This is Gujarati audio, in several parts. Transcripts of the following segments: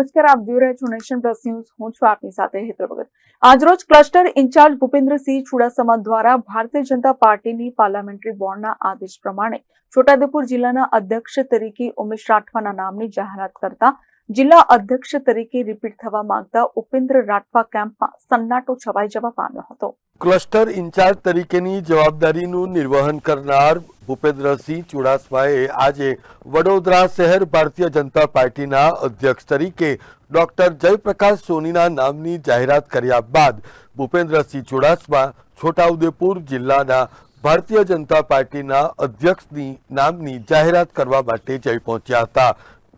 નમસ્કાર, આપ જોઈ રહ્યા છો નેશન પ્લસ ન્યૂઝ. હું છું આપની સાથે હેતલ ભગત. આજરોજ ક્લસ્ટર ઇન્ચાર્જ ભૂપેન્દ્રસિંહ ચુડાસમા દ્વારા ભારતીય જનતા પાર્ટીની પાર્લામેન્ટરી બોર્ડના આદેશ પ્રમાણે છોટાઉદેપુર જિલ્લાના અધ્યક્ષ તરીકે ઉમેશ રાઠવાના નામની જાહેરાત કરતા જિલ્લા અધ્યક્ષ તરીકે રિપીટ થવા માંગતા ઉપેન્દ્ર રાઠવા કેમ્પમાં સન્નાટો છવાઈ જવા પામ્યો હતો. ક્લસ્ટર ઇન્ચાર્જ તરીકેની જવાબદારીનું નિર્વહન કરનાર ભૂપેન્દ્રસિંહ ચુડાસમાએ આજે વડોદરા શહેર ભારતીય જનતા પાર્ટીના અધ્યક્ષ તરીકે ડોક્ટર જયપ્રકાશ સોનીના નામની જાહેરાત કર્યા બાદ ભૂપેન્દ્રસિંહ ચુડાસમા છોટાઉદેપુર જિલ્લાના ભારતીય જનતા પાર્ટીના અધ્યક્ષની નામની જાહેરાત કરવા માટે જઈ પહોંચ્યા હતા.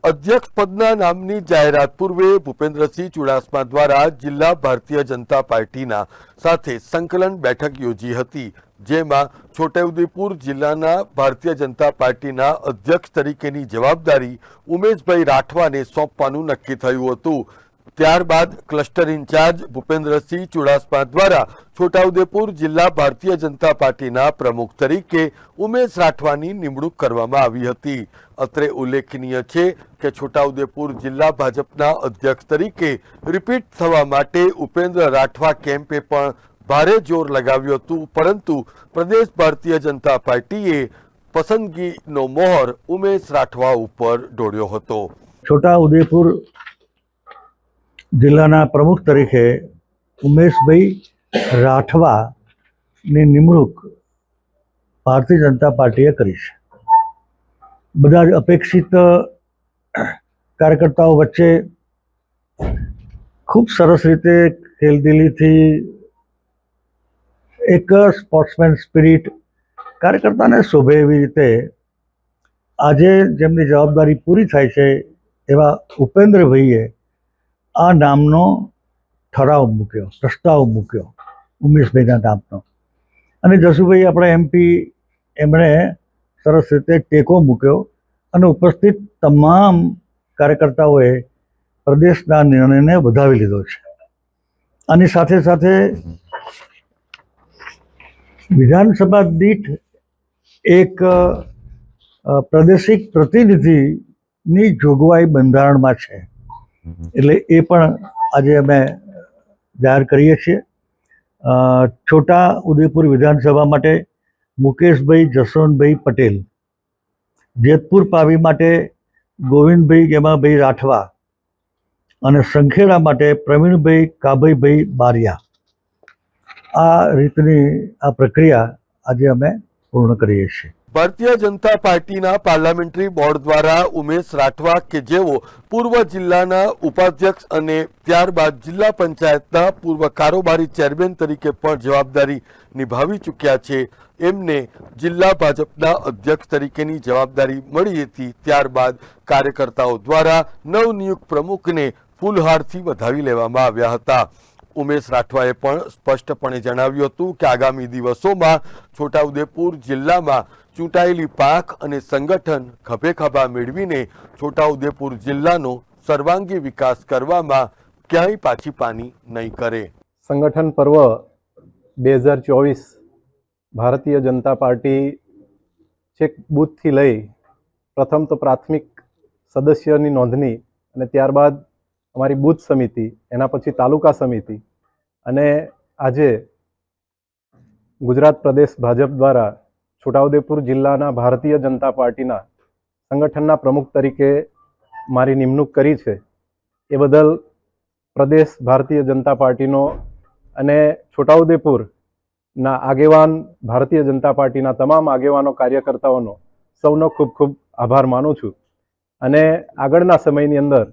અધ્યક્ષ પદના નામની જાહેરાત પૂર્વે ભૂપેન્દ્રસિંહ ચુડાસમા દ્વારા જિલ્લા ભારતીય જનતા પાર્ટીના સાથે સંકલન બેઠક યોજી હતી. જેમાં છોટાઉદેપુર જિલ્લાના ભારતીય જનતા પાર્ટીના અધ્યક્ષ તરીકેની જવાબદારી ઉમેશભાઈ રાઠવાને સોંપવાનું નક્કી થયું હતું. ત્યારબાદ ક્લસ્ટર ઇન્ચાર્જ ભૂપેન્દ્રસિંહ ચુડાસમા દ્વારા છોટાઉદેપુર જિલ્લા ભારતીય જનતા પાર્ટીના પ્રમુખ તરીકે ઉમેશ રાઠવાની નિમણૂક કરવામાં આવી હતી. અત્રે ઉલ્લેખનીય છે કે છોટાઉદેપુર જિલ્લા ભાજપના અધ્યક્ષ તરીકે રિપીટ થવા માટે ઉપેન્દ્ર રાઠવા કેમ્પે પણ ભારે જોર લગાવ્યું હતું, પરંતુ પ્રદેશ ભારતીય જનતા પાર્ટીએ પસંદગીનો મોહર ઉમેશ રાઠવા ઉપર ઢોળ્યો હતો. છોટા ઉદેપુર જિલ્લાના પ્રમુખ તરીકે ઉમેશભાઈ રાઠવાની નિમણૂક ભારતીય જનતા પાર્ટીએ કરી છે. બધા જ અપેક્ષિત કાર્યકર્તાઓ વચ્ચે ખૂબ સરસ રીતે ખેલદિલીથી એક સ્પોર્ટ્સમેન સ્પિરિટ કાર્યકર્તાને શોભે એવી રીતે આજે જેમની જવાબદારી પૂરી થાય છે એવા ઉપેન્દ્રભાઈએ આ નામનો ઠરાવ મૂક્યો, પ્રસ્તાવ મૂક્યો, ઉમેશભાઈના નામનો. અને જસુભાઈ, આપણા એમપી એમણે સરસ રીતે ટેકો મૂક્યો અને ઉપસ્થિત તમામ કાર્યકર્તાઓએ પ્રદેશના નિર્ણયને વધાવી લીધો છે. આની સાથે સાથે વિધાનસભા દીઠ એક પ્રાદેશિક પ્રતિનિધિની જોગવાઈ બંધારણમાં છે. એટલે એ પણ આજે અમે જાહેર કરીએ છીએ. છોટા ઉદેપુર વિધાનસભા માટે મુકેશભાઈ જસવંતભાઈ પટેલ, જેતપુર પાવી માટે ગોવિંદભાઈ ગેમાભાઈ રાઠવા અને સંખેડા માટે પ્રવીણભાઈ કાભાઈભાઈ બારિયા. આ રીતની આ પ્રક્રિયા આજે અમે પૂર્ણ કરીએ છીએ. ભારતીય જનતા પાર્ટીના પાર્લામેન્ટરી બોર્ડ દ્વારા ઉમેશ રાઠવા કે જેઓ પૂર્વ જિલ્લાના ઉપાધ્યક્ષ અને ત્યારબાદ જિલ્લા પંચાયતના પૂર્વ કારોબારી ચેરમેન તરીકે પણ જવાબદારી નિભાવી ચૂક્યા છે. એમને જિલ્લા ભાજપના અધ્યક્ષ તરીકેની જવાબદારી મળી હતી. ત્યારબાદ કાર્યકર્તાઓ દ્વારા નવનિયુક્ત પ્રમુખને ફૂલહારથી વધાવી લેવામાં આવ્યા હતા. ઉમેશ રાઠવાએ પણ સ્પષ્ટપણે જણાવ્યું હતું કે આગામી દિવસોમાં છોટાઉદેપુર જિલ્લામાં ચૂંટાયેલી પાક અને સંગઠન ખભે ખભા મેળવીને છોટાઉદેપુર જિલ્લાનો સર્વાંગી વિકાસ કરવામાં ક્યાંય પાછી પાની નહીં કરે. સંગઠન પર્વ બે હજાર ચોવીસ ભારતીય જનતા પાર્ટી છેક બૂથથી લઈ પ્રથમ તો પ્રાથમિક સદસ્યની નોંધણી અને ત્યારબાદ અમારી બૂથ સમિતિ, એના પછી તાલુકા સમિતિ અને આજે ગુજરાત પ્રદેશ ભાજપ દ્વારા છોટાઉદેપુર જિલ્લાના ભારતીય જનતા પાર્ટીના સંગઠનના પ્રમુખ તરીકે મારી નિમણૂક કરી છે. એ બદલ પ્રદેશ ભારતીય જનતા પાર્ટીનો અને છોટાઉદેપુરના આગેવાન ભારતીય જનતા પાર્ટીના તમામ આગેવાનો, કાર્યકર્તાઓનો સૌનો ખૂબ ખૂબ આભાર માનું છું. અને આગળના સમયની અંદર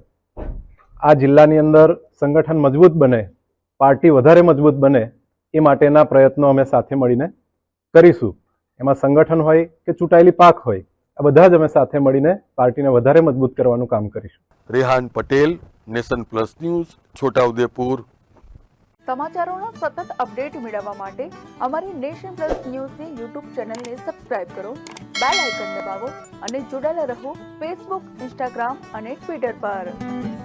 આ જિલ્લાની અંદર સંગઠન મજબૂત બને પાર્ટી વધારે મજબૂત બને એ માટેના પ્રયત્નો અમે સાથે મળીને કરીશું. એમાં સંગઠન હોય કે ચૂંટાયેલી પાક હોય આ બધા જ અમે સાથે મળીને પાર્ટીને વધારે મજબૂત કરવાનું કામ કરીશું. Rehan Patel nation plus news Chhota Udepur. સમાચારોનો સતત અપડેટ મેળવવા માટે અમારી નેશન પ્લસ ન્યૂઝની યુટ્યુબ ચેનલને સબસ્ક્રાઇબ કરો બેલ આઇકન દબાવો અને જોડાયેલા રહો ફેસબુક ઇન્સ્ટાગ્રામ અને ટ્વિટર પર.